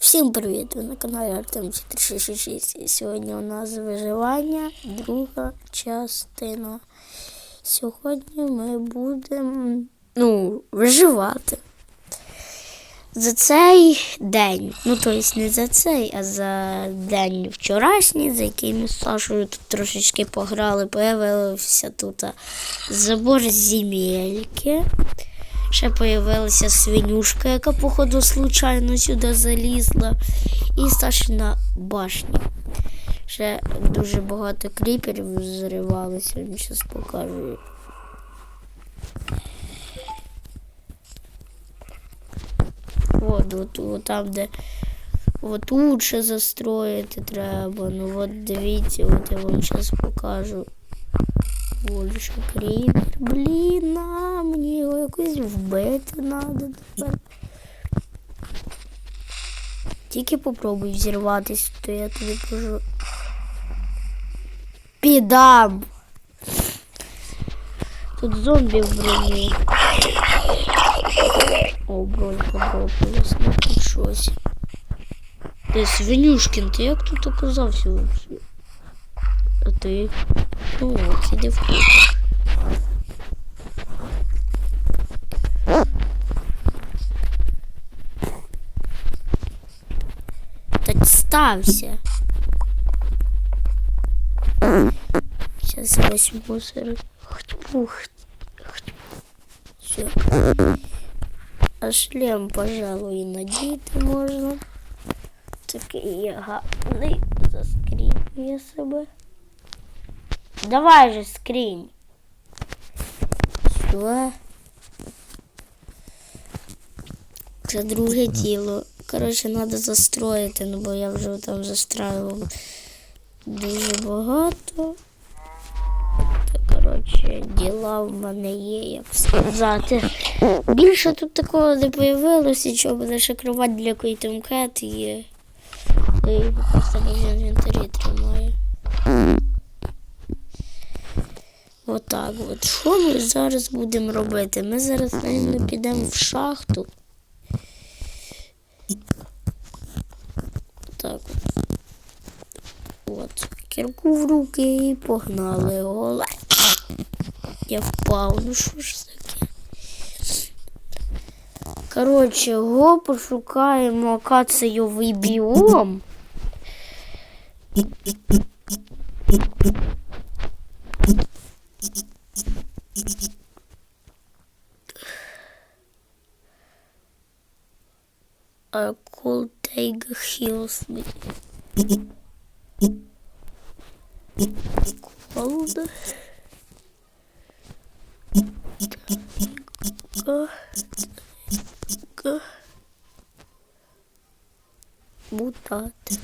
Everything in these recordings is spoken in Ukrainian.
Всім привіт! Ви на каналі Артем 466. І Сьогодні у нас виживання, друга частина. Сьогодні ми будемо ну, виживати. За цей день, ну тобто не за цей, а за день вчорашній, за який ми з Сашою тут трошечки пограли, появився тут забор земельки. Ще появилася свинюшка, яка, походу, случайно сюди залізла. І Сашина башня. Ще дуже багато кріперів зривалися, я зараз покажу. От, от, от там, де от тут ще застроїти треба. Ну от дивіться, от я вам зараз покажу. Більше кріпер. Блін, на мені його якось вбити треба тепер. Тільки попробуй взірватися, то я тобі кажу. Підам. Тут зомбі в броні. О, бронька дропалась, ну тут щось. Ти свинюшкін, ти як тут оказався? А ти? Ну от, іди в кухню. Та стався. Сейчас возьму сыр. Хтпух. Все. А шлем, пожалуй, надіти можна. Такий я гарний. Заскрінює себе. Давай же скрінь. Що? Це друге тіло. Коротше, треба застроїти, ну бо я вже там застраював дуже багато. Коротше, діла в мене є, як сказати. Більше тут такого не появилося, що буде ще кровать для койтемкет є. Її просто в інвентарі Отак от. Що ми зараз будемо робити? Ми зараз, мабуть, підемо в шахту. Так от. Кірку в руки і погнали. Оле. Я впав. Ну що ж таке? Коротше, го пошукаємо акаційовий біом. I could take heals. Cold. Mutated.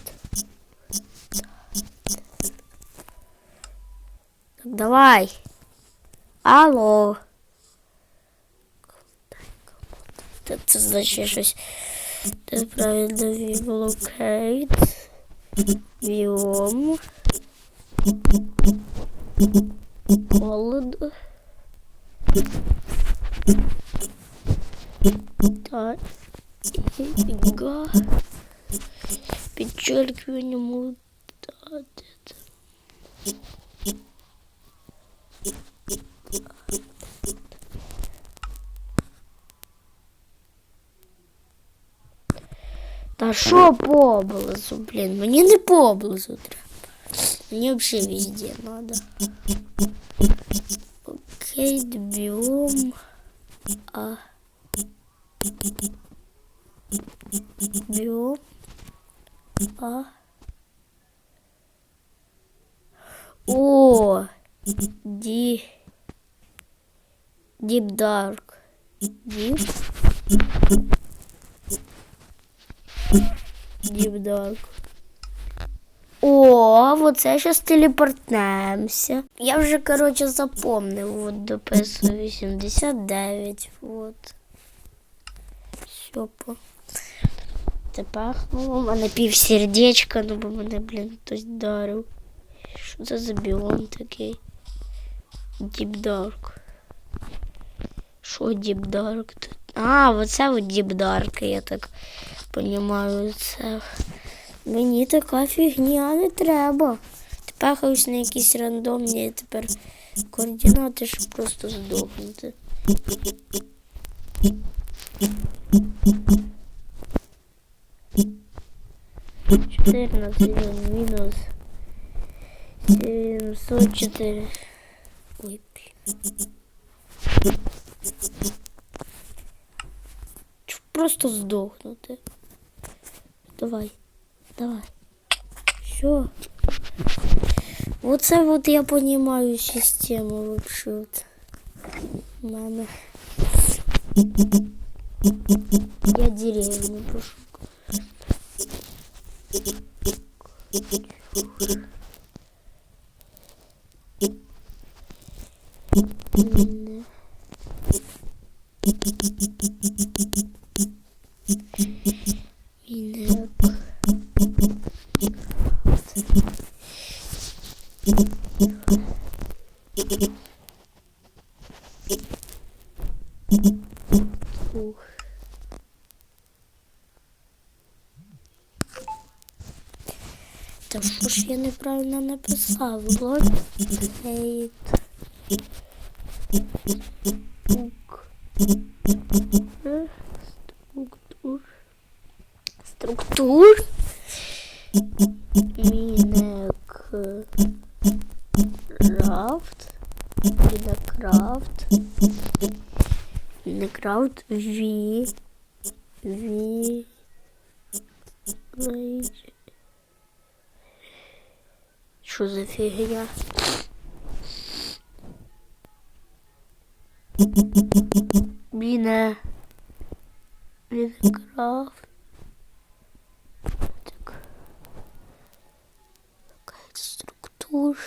Так, давай. Алло. Це, це значить щось. Це правильно вілокейт. Біом. Холод. Так. Га. Підчеркивание мутатит. Та що по облазу, блін? Мені не по облазу треба. Мені взагалі везде надо. Окей, біом. А. Біом. А. О! Ді. Deep Dark. Deep. Deep Dark. О, оце зараз телепортнемося. Я вже, коротше, запомнив. От дописую 89. От. Все по. Тепер, ну, у мене півсердечка, ну бо мене, блін, хтось дарив. Що це за біом такий? Deep Dark. Що Deep Dark тут? А, оце от Dark, я так понімаю це. Мені така фігня не треба. Тепер ось на якісь рандомні тепер координати, щоб просто здохнути. Чотирнадцять мінус сімсот чотири. Просто здохнути. Давай, давай. Все. Оце от я понимаю систему вообще. От. У мене. Я деревню пошукаю. М, що ж я неправильно написав? Логейт. Структур. Структур. Мінек. Крафт. Мінекрафт. Мінекрафт. Ві. Ві. Лейдж. Що за фігня? Міне. Мінекрафт. Так. Какая структура.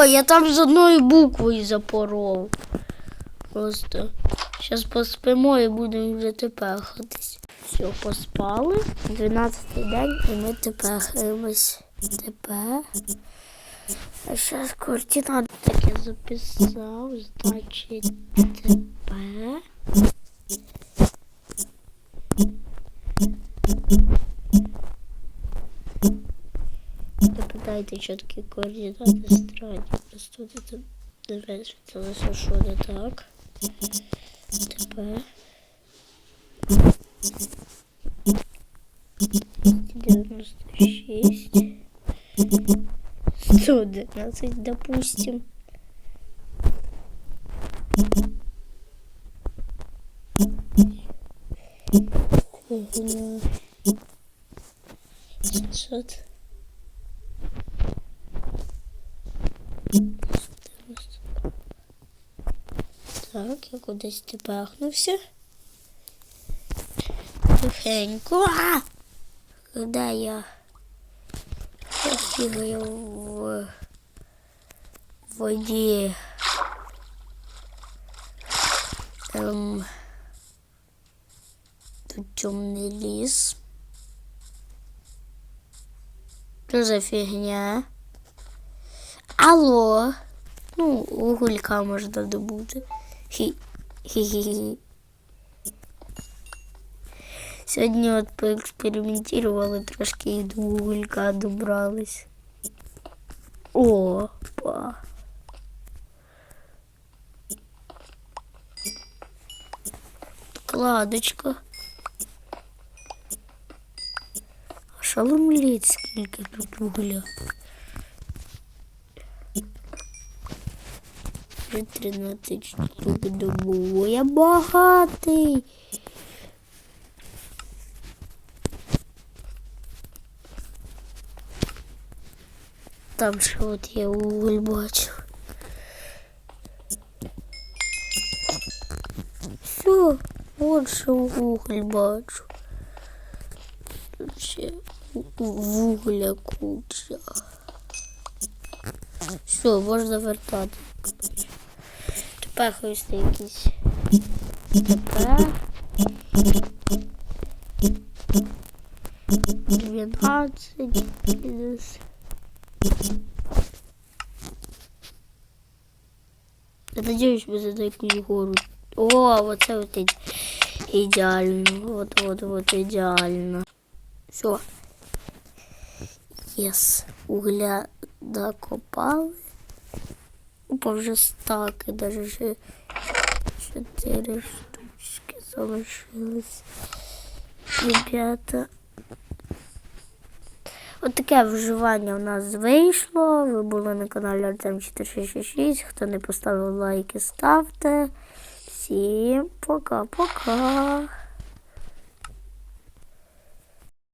Все, я там з одною буквою запоров. Просто. Зараз поспимо і будемо вже тепехатись. Все, поспали. 12 день і ми тепехаємось. Тепер. А зараз координати так я записав. Значить, тепер. Запитайте, що такі координати странні. Просто це дивись, це лише що не так. Тепер. 96. 111, допустим. Фигня. Так, я кудись тепехнувся. Тихенько. А! Куда я? Я бігаю в воді. Ем, тут темний ліс. Що за фігня? Алло. Ну, уголька можна добути. Хі. Хі-хі-хі. Сьогодні от поекспериментували трошки і до уголька добрались. Опа. Кладочка. А шаломліть, скільки тут вугля. Вже 13 штук добуло. Я багатий. Там ще от я уголь бачу. Все, от ще уголь бачу. Тут ще вугля куча. Все, можна вертати. Тепер ось якісь. Тепер. 12 мінус. Я надіюсь, ми за якусь гору. О, оце от і- ідеально. От, от, от ідеально. Все. Єс. Угля докопали. Опа, вже стаки, даже ще чотири штучки залишились. Ребята. От вживання у нас вийшло. Ви були на каналі Артем 466. Хто не поставив лайки, ставте. Всім пока-пока.